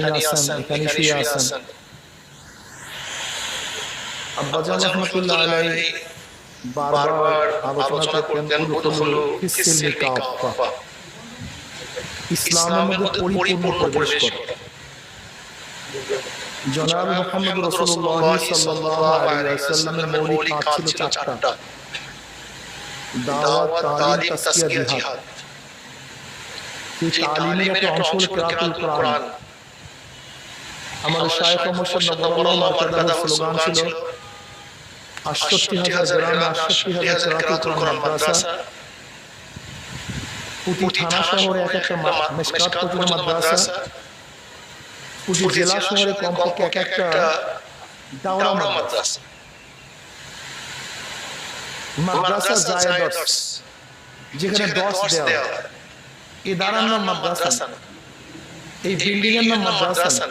এখানেই আছেন এখানেই শুয়ে আছেন আব্বাজান রহমতুল্লাহ আলাই বারবার আলোচনা করতেন উদখুলু ফিস-সিলমি কাফা ইসলামের মধ্যে পরিপূর্ণ প্রবেশ করো জনাব মুহাম্মদ রাসূলুল্লাহ সাল্লাল্লাহু আলাইহি ওয়াসাল্লামের মৌলিক কাজ ছিল চারটা দাওয়াত তালিম তাসকিয়া জিহাদ সেই তালিমের একটা অংশ হলো কিরাতুল কোরআন আমাদের শায়খ মোহাম্মদ নবরুল্লাহ মার্কাদার স্লোগান ছিল আটষট্টি হাজার গ্রামে আটষট্টি হাজার কিরাতুল কোরআন মাদ্রাসা। প্রতি থানা শহরে এক একটা মেশকাত পর্যন্ত মাদ্রাসা। প্রতি জেলা শহরে কমপক্ষে এক একটা দাওরা মাদ্রাসা। মাদ্রাসা। যেখানে দশ দেওয়া এই দাঁড়ার নাম মাদ্রাসা এই বিল্ডিং এর নাম মাদ্রাসা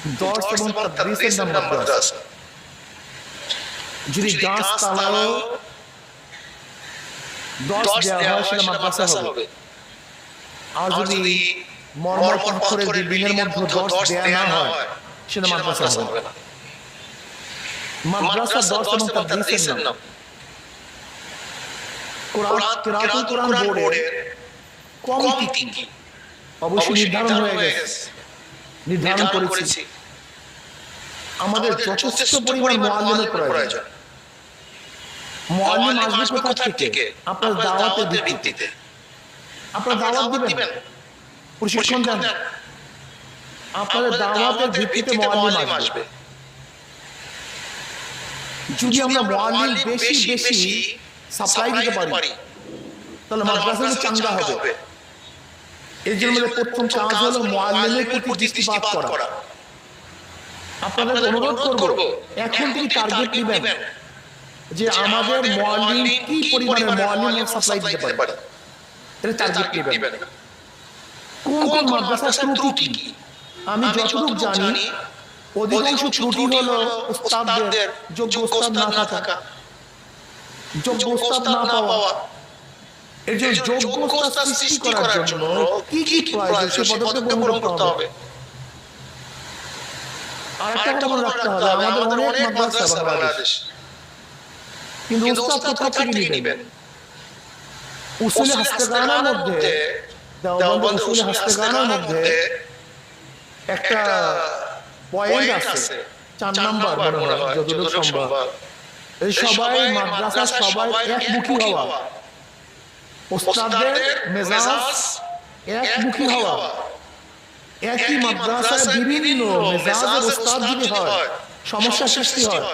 না। দশ এবং তাদরিসের নাম মাদ্রাসা যদি গাছ তালাও দশ দেওয়া হয় সেটা মাদ্রাসা হবে আর যদি মর্মর পাথরের বিল্ডিং এর মধ্যে দশ দেওয়া না হয় সেটা মাদ্রাসা হবে না মাদ্রাসা দশ এবং তাদরিসের নাম কোরআন কিরাতুল কোরআন বোর্ডের কমিটি অবশ্যই নির্ধারণ হয়ে গেছে নির্ধারণ করেছি। আমাদের যথেষ্ট পরিমাণ মুআল্লিমের প্রয়োজন। মুআল্লিম আসবে কোথা থেকে আপনার দাওয়াতের ভিত্তিতে। আপনার দাওয়াত দিবেন। প্রশিক্ষণ দেন। আপনাদের দাওয়াতের ভিত্তিতে মুআল্লিম আসবে যদি আমরা মুআল্লিম বেশি বেশি সাপ্লাই দিতে পারি তাহলে মাদ্রাসা চাঙ্গা হবে। এর জন্য প্রথম কাজ হলো মুআল্লিমের প্রতি দৃষ্টিপাত করা। আপনাদের অনুরোধ করব এখন থেকে টার্গেট নেবেন যে আমাদের মুআল্লিম কি পরিমাণে মুআল্লিম সাপ্লাই দিতে পারে? এটা টার্গেট নেবেন। কোন কোন মাদ্রাসার ত্রুটি কি? আমি যতটুকু জানি অধিকাংশ ত্রুটি হলো উস্তাদদের যোগ্য উস্তাদ না থাকা। যোগ্য উস্তাদ না পাওয়া। এর জন্য যোগ্য উস্তাদ সৃষ্টি করার জন্য কি কি প্রয়োজন সে পদক্ষেপ গ্রহণ করতে হবে। আর একটা মনে রাখতে হবে। আমাদের অনেক মাদ্রাসা বাংলাদেশ। কিন্তু উস্তাদ কোথা থেকে নেবেন? উসুলে হাস্তেগানার মধ্যে দেওবন্দ উসুলে হাস্তেগানার মধ্যে একটা পয়েন্ট আছে। চার নাম্বার মনে হয় যতদূর সম্ভব। এই সবাই মাদ্রাসা সবাই একমুখী হওয়া। ওস্তাদের মেজাজ একমুখী হওয়া একই মাদ্রাসায় বিভিন্ন মেজাজের ওস্তাদ যদি হয় সমস্যা সৃষ্টি হয়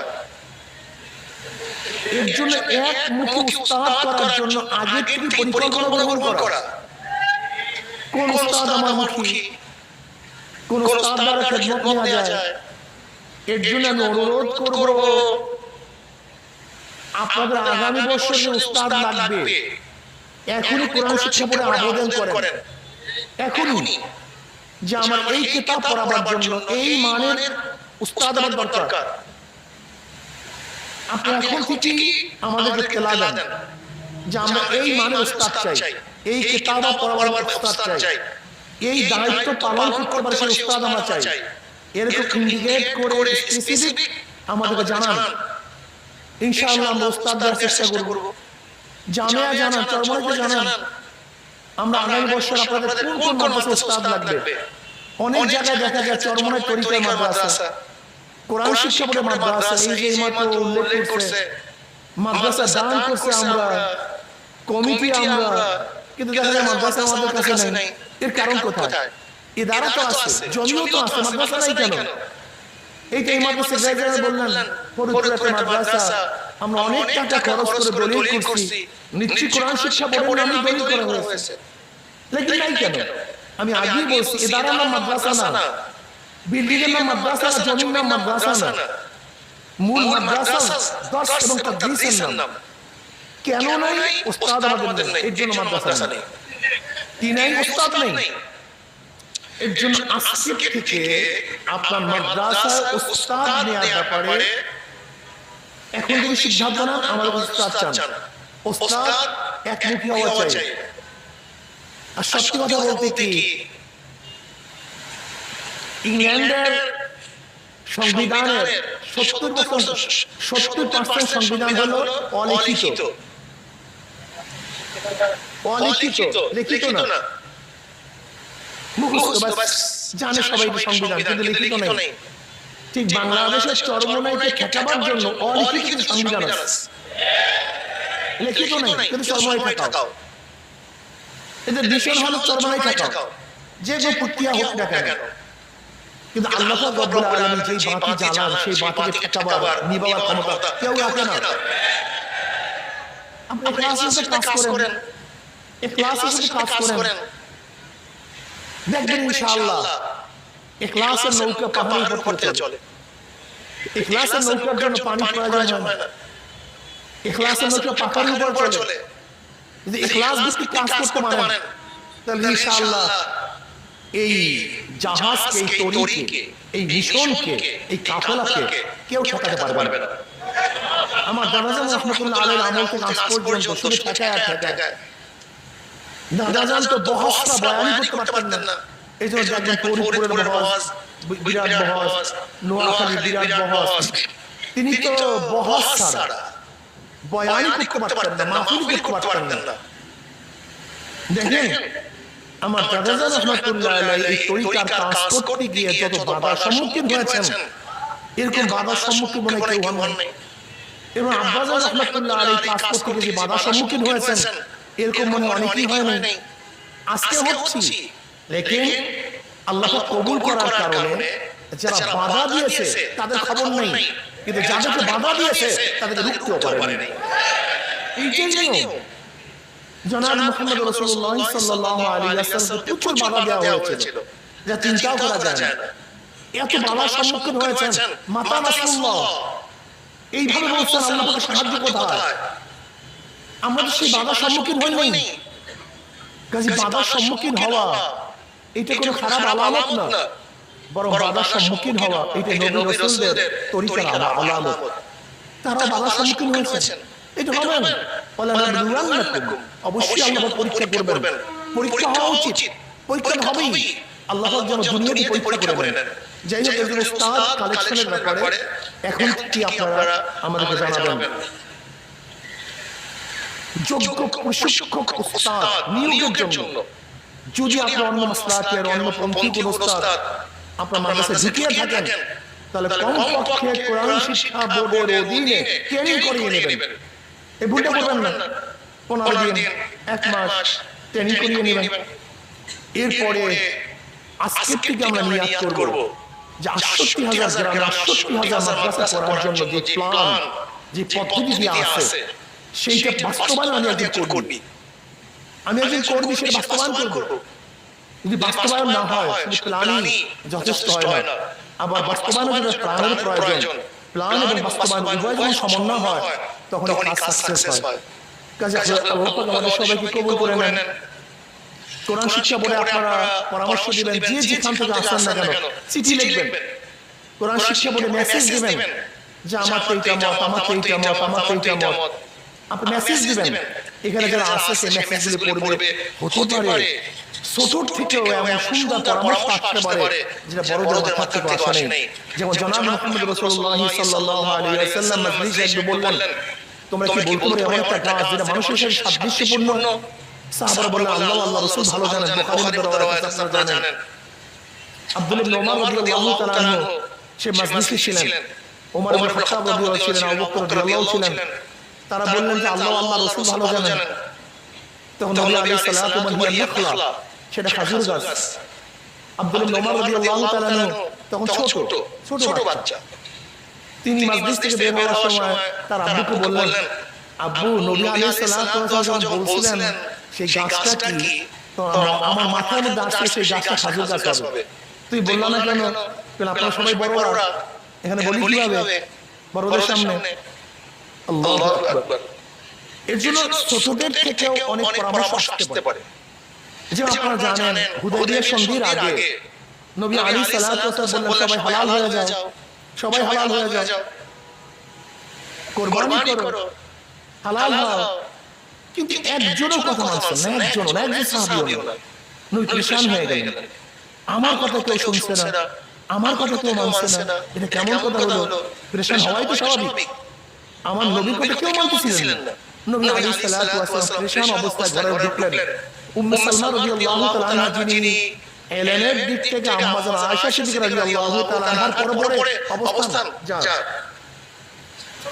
এর জন্য একমুখী উস্তাদ করার জন্য আগে থেকে পরিকল্পনা গ্রহণ করা কোন উস্তাদ আমার মুখী কোন উস্তাদ দ্বারা খেদমত নেওয়া যায় এর জন্য আমি অনুরোধ করব আপনাদের আগামী বছর যে উস্তাদ লাগবে এখনই কোরআন শিক্ষা পড়ে আবেদন করেন। এখনই যে আমার এই কিতাব পড়াবার জন্য এই মানের উস্তাদ আমার দরকার। আপনি এখন থেকে আমাদেরকে তেলা দেন। যে আমরা এই মানের উস্তাদ চাই। এই কিতাব পড়াবার উস্তাদ চাই। এই দায়িত্ব পালন করতে পারে সেই উস্তাদ আমরা চাই। এরকম ইন্ডিকেট করে স্পেসিফিক আমাদেরকে জানান। ইনশাআল্লাহ আমরা উস্তাদ দেওয়ার চেষ্টা করব। জামিয়া জানান চরমনাইতে জানান। আমরা আগামী বছর আপনাদের কোন কোন মাদ্রাসা উস্তাদ লাগবে অনেক জায়গায় দেখা যায় চরমনাই তরিকার মাদ্রাসা। কোরআন শিক্ষা বোর্ডের মাদ্রাসা এই যে এইমাত্র উল্লেখ করছে। মাদ্রাসা দান করছে আমরা। কমিটি আমরা। কিন্তু দেখা যায় মাদ্রাসা আমাদের কাছে নাই। এর কারণ কোথায়? ইদারা তো আছে। জমিও তো আছে মাদ্রাসা নাই কেন? এই যে এইমাত্র সেক্রেটারি বললেন ফরিদপুর একটা মাদ্রাসা। আমরা অনেক টাকা খরচ করে দলিল করছি। নিশ্চয়ই কোরআন শিক্ষা বোর্ডের নামে দলিল করা হয়েছে। লেকিন নাই কেন? আমি আগেই বলছি ইদারা নাম মাদ্রাসা না। বিল্ডিং এর নাম মাদ্রাসা না জমির নাম মাদ্রাসা না। মূল মাদ্রাসা দশ এবং তাদরিসের নাম। কেন নাই? উস্তাদ আমাদের নেই। এর জন্য মাদ্রাসা নেই। কি নাই? উস্তাদ নেই। এর জন্য আজকে থেকে আপনার মাদ্রাসায় উস্তাদ নেওয়ার ব্যাপারে এখন সিদ্ধান্ত নেন আমাদের উস্তাদ চান। উস্তাদ একমুখী হওয়া চাই। আর সত্যি কথা বলতে কি ইংল্যান্ডের সংবিধানের সত্তর বছর সত্তর পার্সেন্ট সংবিধান হলো অলিখিত। অলিখিত। লিখিত না। মুখস্থ জানে সবাই সংবিধান কিন্তু লিখিত নেই। ঠিক বাংলাদেশের চরমনাইকে ঠেকাবার জন্য অলিখিত সংবিধান আছে। লিখিত নেই কিন্তু চরমনাই ঠেকাও। এদের হলো চরমনাই ঠেকাও। যে যে প্রক্রিয়া হোক না কেন কিন্তু আল্লাহ রব্বুল আলামিন যেই বাতি জ্বালান সেই বাতিকে ঠেকাবার নিবাবার ক্ষমতা কেউ রাখে না। আপনি সাথে কাজ করেন। সাথে কাজ করেন। দেখবেন ইনশাআল্লাহ। ইখলাসের নৌকা পাহাড়ের উপর চলে। চলে। ইখলাসের নৌকার জন্য পানি প্রয়োজন হয় না। ইখলাসের নৌকা পাহাড়ের উপর চলে। যদি ইখলাস ভিত্তিক কাজ করতে পারেন তাহলে ইনশাআল্লাহ এই জাহাজকে এই তরিকে এই মিশনকে এই কাফেলাকে কেউ ঠকাতে পারবে না। আমার দাদাজান রহমতুল্লাহ আলের আমল থেকে আজ পর্যন্ত শুধু ঠেকায় আর ঠেকায়। দাদাজান তো বহসটা বয়ানই করতে পারতেন না। এই জন্য দেখবেন ফরিদপুরের বহস বিরাট বহস নোয়াখালী বিরাট বহস তিনি তো বহস ছাড়া। বয়ানই করতে পারতেন না মাহফিল করতে পারতেন না। দেখেন আমার দাদাজান রহমতুল্লাহ আলাইহি এই তরিকার কাজ করতে গিয়ে যত বাধার সম্মুখীন হয়েছেন এরকম বাধার সম্মুখীন মনে কেউ হন নাই এবং আব্বাজান রহমতুল্লাহ আলাইহি কাজ করতে গিয়ে বাধার সম্মুখীন হয়েছেন। এরকম মনে অনেকেই হয় নাই আজকে হচ্ছি। লেকিন আল্লাহ কবুল করার কারণে যারা বাধা দিয়েছে তাদের খবর নেই। কিন্তু যাদেরকে বাধা দিয়েছে তাদেরকে রুখতেও পারেনি। জনাব মুহাম্মদ রাসূলুল্লাহ সাল্লাল্লাহু আলাইহি ওয়াসাল্লামকে প্রচুর বাধা দেওয়া হয়েছিল যা চিন্তাও করা যায় না। এত বাধার সম্মুখীন হয়েছেন মাতা রাসূলুল্লাহ। এইভাবে বলছেন আল্লাহ পাকের সাহায্য কোথায়? আমরা তো সেই বাধার সম্মুখীন হইনি কাজে বাধার সম্মুখীন হওয়া এটা কোনো খারাপ আলামত না। বরং বাধার সম্মুখীন হওয়া এটা নবী রাসূলদের তরিকার আলামত। তারা বাধার সম্মুখীন হয়েছেন। এটা হবে না নাবলুয়ান্নাকুম অবশ্যই আল্লাহ পরীক্ষা করবেন। পরীক্ষা হওয়া উচিত। পরীক্ষা হবেই। আল্লাহ যেন দুনিয়াতে পরীক্ষা করে নেন। যাই হোক একজন উস্তাদ কালেকশনের ব্যাপারে এখন কি আপনারা আমাদেরকে জানাবেন? যোগ্য প্রশিক্ষক উস্তাদ নিয়োগের জন্য যদি আপনি অন্য মাসলাকের অন্য পন্থী কোন উস্তাদ আপনার মাদ্রাসায় ঢুকিয়ে থাকেন তাহলে কমপক্ষে কোরআন শিক্ষা বোর্ডের অধীনে ট্রেনিং করিয়ে নেবেন। এই ভুলটা করবেন না। পনেরো দিন এক মাস ট্রেনিং করিয়ে নেবেন। এরপরে আজকের থেকে আমরা নিয়াত করব যে আটষট্টি হাজার গ্রামে আটষট্টি হাজার মাদ্রাসা করার জন্য যে প্ল্যান যে পদ্ধতি আছে সেইটা বাস্তবায়ন আমি একদিন করবি। আমি একদিন করবি সেটা বাস্তবায়ন করব? যদি বাস্তবায়ন না হয় শুধু প্ল্যানই যথেষ্ট হয় না। আবার বাস্তবায়নের জন্য প্ল্যানের প্রয়োজন প্ল্যান এবং বাস্তবায়ন উভয় যখন সমন্বয় হয় তখন কাজ সাকসেস হয়। কাজে আল্লাহ আমাদের সবাইকে কবুল করে নেন। কোরআন শিক্ষা বোর্ডে আপনারা পরামর্শ দিবেন যে যেখান থেকে আসেন না কেন চিঠি লিখবেন। কোরআন শিক্ষা বোর্ডে মেসেজ দিবেন। যে আমার তো এইটা মত আমার তো এইটা মত আমার তো এইটা মত আপনি মেসেজ দিবেন। এখানে যারা আসছে সেই মেসেজগুলি পড়বে। হতে পারে ছোট থেকেও এমন সুন্দর পরামর্শ আসতে পারে যেটা বড়দের মাথা থেকে আসে নেই। যেমন জনাব মুহাম্মদ রাসূলুল্লাহ সাল্লাল্লাহু আলাইহি ওয়াসাল্লাম মজলিসে একটু বললেন তোমরা কি বলতে পারো এমন একটা গাছ যেটা মানুষের সাথে সাদৃশ্যপূর্ণ? সাহাবারা বললেন আল্লাহ আল্লাহ রাসূল ভালো জানেন বুখারীর মধ্যে রওয়ায়াত আপনারা জানেন। আব্দুল ইবনে ওমর রাদিয়াল্লাহু তাআলা সে মজলিসে ছিলেন ওমর ইবনে খাত্তাব রাদিয়াল্লাহু ছিলেন আবু বকর রাদিয়াল্লাহু ছিলেন। তারা বললেন যে আল্লাহ আল্লাহ রাসূল ভালো জানেন। তখন নবী ওয়াল সেটা খাজুর গাছ। আব্দুল রাদিয়াল্লাহু তাআলা তখন ছোট ছোট বাচ্চা। তিনি মসজিদ থেকে বের হওয়ার সময় তার আব্বুকে বললেন আব্বু নবী ওয়াস বলছিলেন সেই গাছটা কি? আমার মাথার মধ্যে আসছে সেই গাছটা খাজুর গাছ হবে তুই বললাম না কেন? আপনারা সবাই বড়রা। এখানে বলি কীভাবে বড়দের সামনে আল্লাহু এর জন্য ছোটদের থেকেও অনেক পরামর্শ আসতে পারে। যে আপনারা জানেন হুদাইবিয়া সন্ধির আগে নবী আলী সাল্লাল্লাহু বললেন সবাই হালাল হয়ে যাও। সবাই হালাল হয়ে যাও। কুরবানি করো। হালাল হও। কিন্তু একজনও কথা মানছেন না একজন না একজন সাহাবীও না নবী পরেশান হয়ে গেলেন। আমার কথা কেউ শুনছে না। আমার কথা কেউ মানছে না। এটা কেমন কথা হলো? প্রেশান হওয়াই তো স্বাভাবিক। আমার নবীর কথা কেউ মানতেছিলেন না। নবী আলাইহিস সালাতু ওয়াস সালাম অবস্থায় ঘরে ঢুকলেন উম্মে সালমা রাদিয়াল্লাহু তাআলা আনহা যিনি এলেনের দিক থেকে আম্মা জান আয়েশা সিদ্দিকা রাদিয়াল্লাহু তাআলা আনহার পরে অবস্থান। যা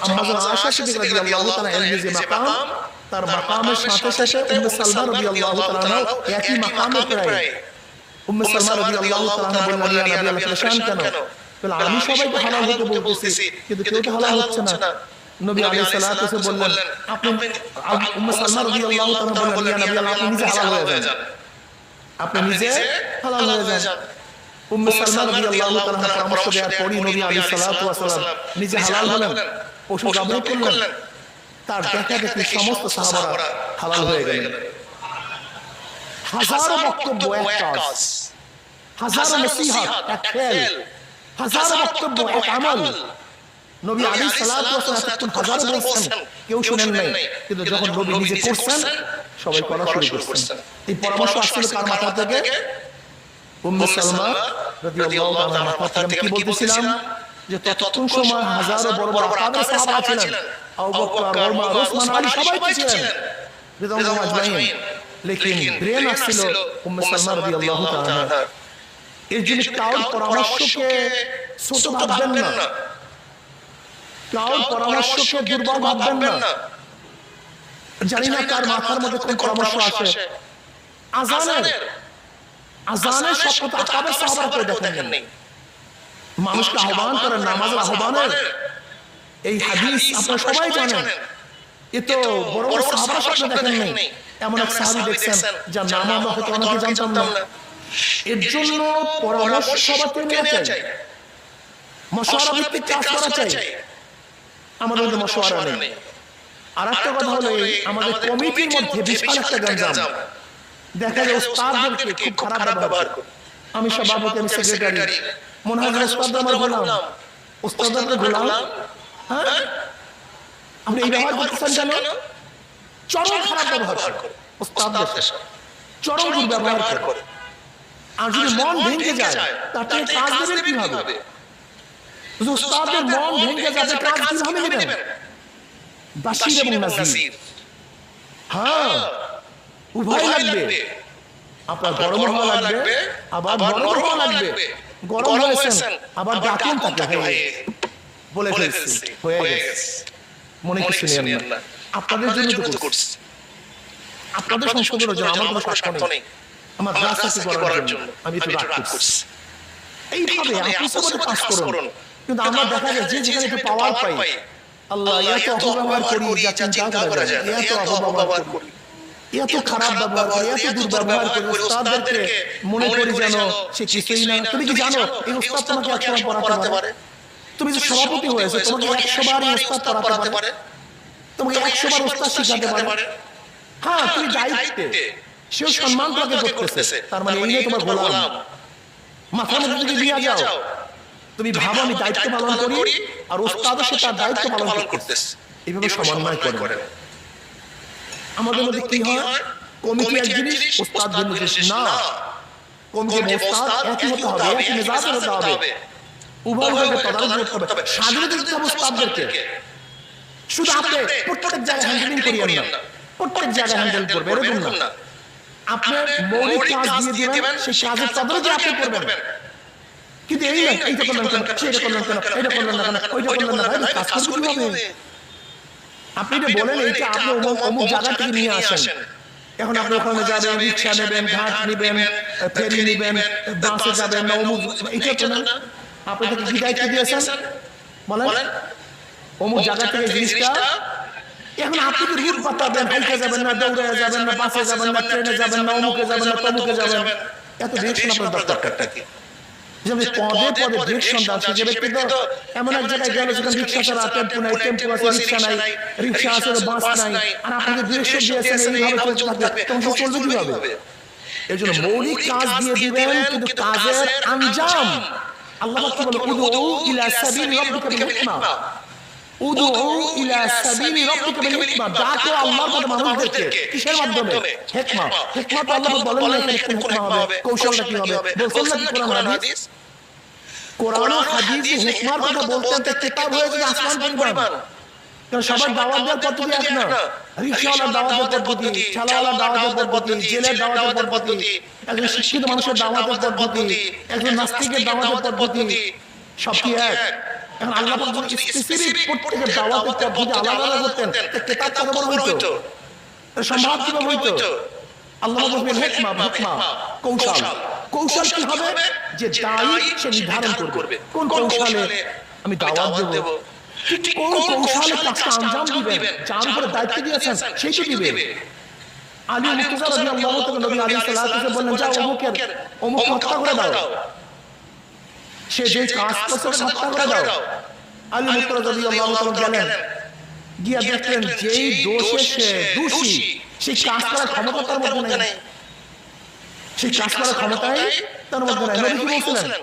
আম্মা জান আয়েশা সিদ্দিকা রাদিয়াল্লাহু তাআলা এলমি যে মাকাম তার মাকামের সাথে সাথে উম্মে সালমা রাদিয়াল্লাহু তাআলা একই মাকামে প্রায়। উম্মে সালমা রাদিয়াল্লাহু তাআলা বললেন ইয়া নবী আল্লাহ কেন আমি সবাইকে হালাল হতে বলতেছি কিন্তু কেউ তো হালাল হচ্ছে না নবী আলাইহিস সালাতু বললেন আপনি উম্মে সালমা রাদিয়াল্লাহু তাআলা বললেন ইয়া নবী আল্লাহ আপনি নিজে হালাল হয়ে যান। আপনি নিজে হালাল হয়ে যান। উম্মে সালমা রাদিয়াল্লাহু তাআলা পরামর্শ দেওয়ার পরই নবী আলাইহিস সালাতু ওয়াসাল্লাম নিজে হালাল হলেন পশু জবাই করলেন তার দেখা দেখি সমস্ত সাহাবারা হালাল হয়ে গেলেন। হাজারো বক্তব্য এক কাজ। হাজারো নসিহত এক খেল। হাজারো বক্তব্য এক আমল। নবী আলী সালাত এতক্ষণ হাজারো বলছেন কেউ শুনেন নাই কিন্তু যখন নবী নিজে করছেন সবাই করা শুরু করছেন। এই পরামর্শ আসছিল কার মাথা থেকে? উম্মে সালমা রাদিয়াল্লাহু তাআলা মাথা থেকে কি বলতেছিলাম যে ততক্ষণ সময় হাজারো বড় বড় আকাবের সাহাবা ছিলেন আবু বকর ওমর ওসমান আলী সবাই ছিলেন। রিদওয়ানুল্লাহ আজমাইন লেকিন ব্রেন আসছিল উম্মে সালমা রাদিয়াল্লাহু তাআলা। এর জন্য কাউর পরামর্শকে ছোট ভাববেন না কাউর পরামর্শকে দুর্বল ভাববেন না। জানি না কার মাথার মধ্যে কোন পরামর্শ আসে। আজানের। আজানের। সব কথা আকাবের সাহাবার করে দেখেন মানুষকে আহ্বান করেন নামাজের আহ্বানের। এই হাদিস আপনারা সবাই জানেন। এ তো বড় বড় সাহাবার স্বপ্ন দেখেন নেই এমন এক সাহাবি দেখছেন যার নাম আমরা হয়তো অনেকে জানতাম না। এর জন্য পরামর্শ সবাইকে নেওয়া চাই। মশওয়ারা ভিত্তিক কাজ করা চাই। আমাদের মধ্যে মশওয়ারা নেই। আর একটা কথা হলো আমাদের কমিটির মধ্যে বিশাল একটা গঞ্জাম দেখা যায় ওস্তাদদেরকে খুব খারাপ ব্যবহার করে। আমি সভাপতি আমি সেক্রেটারি মনে হয় ওস্তাদ আমার গোলাম। ওস্তাদ আমার গোলাম? হ্যাঁ? আপনি এই ব্যবহার করতেছেন কেন? চরম খারাপ ব্যবহার করে। ওস্তাদদের সাথে। চরম দুর্ব্যবহার করে। আর যদি মন ভেঙে যায় তাতে কাজ দেবেন কীভাবে? উস্তাদের মন ভেঙে যাবে কাজ কীভাবে নেবেন বাশির এবং নাজির হ্যাঁ। উভয় লাগবে। আপনার গরম হওয়া লাগবে আবার গরম হওয়া লাগবে। গরম হয়েছেন আবার ডাকুন তাকে বলে ফেলছি। হয়ে গেছে। মনে কিছু নেন না আপনাদের জন্য তো করছি। আপনাদের সংশোধনের জন্য আমার কোনো স্বার্থ নেই। আমার রাস্তা করার জন্য আমি একটু রাগ করছি। এইভাবে আপনি সবাই কাজ করুন? কিন্তু আমরা দেখা যায় যে যেখানে একটু পাওয়ার পাই আল্লাহ এত অপব্যবহার করি যা চিন্তা করা যায় এত অপব্যবহার করি। এত খারাপ ব্যবহার করি এত দুর্ব্যবহার করি উস্তাদদেরকে মনে করি যেন সে কিছুই না। তুমি কি জানো এই উস্তাদ তোমাকে বার পড়াতে পারে। তুমি যে সভাপতি হয়েছে তোমাকে একশো বার উস্তাদ পড়াতে পারে। তোমাকে একশো বার উস্তাদ শিখাতে পারে। হ্যাঁ তুমি দায়িত্বে। সেও সম্মান তোমাকে করতেছে। তার মানে এই নিয়ে তোমার গোলাম মাথার মধ্যে যদি নিয়ে যাও তুমি ভাবো আমি দায়িত্ব পালন করি আর ওস্তাদ সে তার দায়িত্ব পালন করতেছে। এইভাবে সমন্বয় করে আমাদের মধ্যে কি হয়? কমিটি এক জিনিস ওস্তাদ ভিন্ন জিনিস না। কমিটি ওস্তাদ একই হতে হবে একই মেজাজের হতে হবে। উভয়ভাবে তদারক করতে হবে। স্বাধীনতা দিতে হবে ওস্তাদদেরকে শুধু আপনি প্রত্যেক জায়গায় হ্যান্ডেলিং করিয়েন না। প্রত্যেক জায়গায় হ্যান্ডেল করবে এরকম না। আপনি মৌলিক কাজ দিয়ে দিবেন সেই কাজের তদারকি আপনি করবেন। কিন্তু এই না এইটা করলেন কেন? সেটা করলেন কেন? এটা করলেন না কেন? ওইটা করলেন না কেন? কাজ করতে কীভাবে আপনি এটা বলেন এইটা আপনি অমুক জায়গা থেকে নিয়ে আসেন। এখন আপনি ওখানে যাবেন রিক্সা নেবেন ঘাট নেবেন ফেরি নেবেন বাসে যাবেন না অমুক এইটা করলেন? না? আপনি তাকে কি দায়িত্ব দিয়েছেন বলেন। অমুক জায়গা থেকে জিনিসটা এখন আপনি কি রুট বাতাবেন হাইটে যাবেন না দৌড়ে যাবেন না বাসে যাবেন না ট্রেনে যাবেন না অমুকে যাবেন না তমুকে যাবেন। এত ডিরেকশন আপনার দরকারটা কি যেমন পদে পদে ডিরেকশন দাচ্ছে যে ব্যক্তি তো এমন এক জায়গায় গেল যেখানে রিক্সা ছাড়া টেম্পু নাই টেম্পু আছে রিক্সা নাই রিক্সা আছে বাস নাই আর আপনি ডিরেকশন দিয়েছেন এইভাবে চলতে থাকবে। তখন চলবে কীভাবে? এর জন্য মৌলিক কাজ দিয়ে দিবেন কিন্তু কাজের আঞ্জাম। আল্লাহ কি বলে উদু ইলা সাবিল রাব্বিকা বিল হিকমা উদু ইলা সাবিলি রাব্বিকা বিল হিকমা। ডাকো আল্লাহর পথে মানুষদেরকে কিসের মাধ্যমে হিকমা। হিকমা। তো আল্লাহ বলেন না হিকমা হবে কৌশলটা কি হবে বলছেন না কি কোরআন হাদিস কোরআন ও হাদিস হিকমার কথা বলতেন তো কিতাব হয়ে যদি আসমান পরিমাণ সবার দাওয়াত দেওয়ার পদ্ধতি এক না। রিক্সাওয়ালার দাওয়াতের পদ্ধতি ঠেলাওয়ালার দাওয়াতের পদ্ধতি জেলের দাওয়াতের পদ্ধতি একজন শিক্ষিত মানুষের দাওয়াতের পদ্ধতি একজন নাস্তিকের দাওয়াতের পদ্ধতি সব কি এক? এখন আল্লাহ স্পেসিফিক প্রত্যেকের দাওয়াতের পদ্ধতি আলাদা আলাদা করতেন তো কেতাব কত বড় হইতো? সম্ভব কীভাবে হইতো? আল্লাহ বলবেন হেকমা হেকমা কৌশল কৌশল কি হবে যে দায়ী সে নির্ধারণ করবে। কোন কৌশলে আমি দাওয়াত দেব? কোন কৌশলে কাজটা আঞ্জাম দিবেন যার উপরে দায়িত্ব দিয়েছেন সেই তো দিবে। আলী মুর্তজা রাদিয়াল্লাহু তাআলা নবী আলাইহিস সালাতু বললেন যাও অমুকের অমুক হত্যা করে দাও। সে যে কাজ করছে হত্যা করে দাও। আলী মুর্তজা রাদিয়াল্লাহু তাআলা গেলেন গিয়া দেখলেন যেই দোষে সে দোষী সেই কাজ করার ক্ষমতা তার মধ্যে নেই। সেই কাজ করার ক্ষমতাই তার মধ্যে নাই। নবী কি বলছিলেন?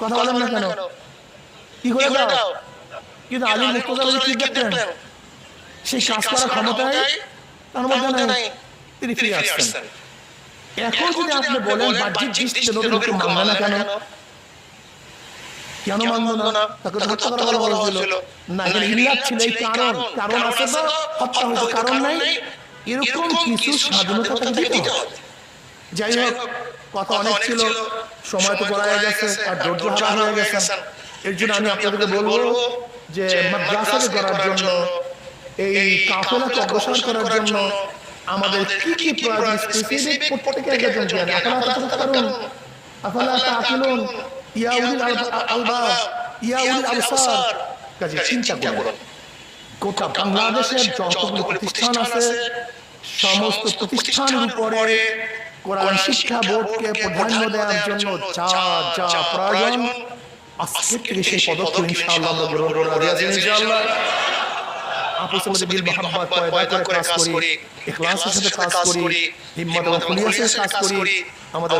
কথা বলেন না কেন? কি করে দাও? কিন্তু আলী বলে কি দেখলেন। সেই কাজ করার ক্ষমতাই তার মধ্যে নাই তিনি ফিরে আসছেন। এখন যদি আপনি বলেন বাহ্যিক দৃষ্টিতে নবীকে মানবে না কেন? কেন? মানবো না? তাকে তো হত্যা করা বলা হয়েছিল। না ইল্লাত ছিল এই কারণ। কারণ। আছে তো হত্যা হয়তো কারণ নাই। এরকম কিছু স্বাধীনতা তাকে দিতে হবে যাই হোক কথা অনেক ছিল সময় তো গড়ায় গেছে আর ধৈর্য হারা হয়ে গেছে। এর জন্য আমি আপনাদেরকে বলব যে মাদ্রাসাকে করার জন্য এই কাফেলাকে অগ্রসর করার জন্য আমাদের কি কি প্রয়োজন? স্পেসিফিক প্রত্যেকের একজন জ্ঞান। আপনারা তাফাক্কারুন আফালা তাআকিলুন ইয়া উলিল আলবাব ইয়া উলিল আবসার কাজে চিন্তা করুন। গোটা বাংলাদেশের যতগুলো প্রতিষ্ঠান আছে সমস্ত প্রতিষ্ঠানের উপরে কোরআন শিক্ষা বোর্ডকে প্রাধান্য দেওয়ার জন্য যা যা প্রয়োজন আজকে থেকে সেই পদক্ষেপ ইনশাআল্লাহ আমরা গ্রহণ করে রাজি ইনশাআল্লাহ। আপসের মধ্যে বিল মোহাম্মদ পয়দা করে কাজ করি ইখলাসের সাথে কাজ করি হিম্মত এবং খুলিয়াসের কাজ করি আমাদের